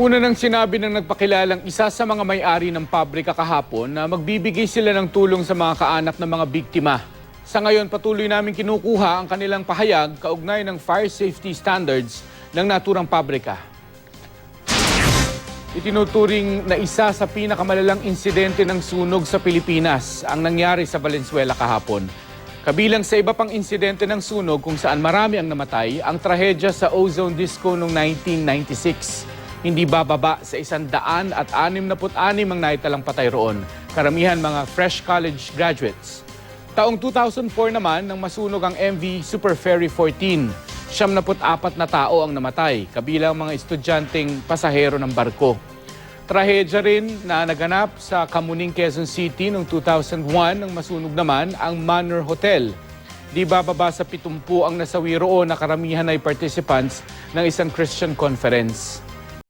Una nang sinabi ng nagpakilalang isa sa mga may-ari ng pabrika kahapon na magbibigay sila ng tulong sa mga kaanak ng mga biktima. Sa ngayon, patuloy namin kinukuha ang kanilang pahayag kaugnay ng fire safety standards ng naturang pabrika. Itinuturing na isa sa pinakamalalang insidente ng sunog sa Pilipinas ang nangyari sa Valenzuela kahapon. Kabilang sa iba pang insidente ng sunog kung saan marami ang namatay, ang trahedya sa Ozone Disco noong 1996. Hindi bababa sa isang daan at anim na anim ang naitalang patay roon. Karamihan mga fresh college graduates. Taong 2004 naman nang masunog ang MV Super Ferry 14. Siyam na apat na tao ang namatay, kabilang mga estudyanteng pasahero ng barko. Trahedya rin na naganap sa Kamuning, Quezon City noong 2001 nang masunog naman ang Manor Hotel. Di bababa sa 70 ang nasawi roon na karamihan ay participants ng isang Christian conference.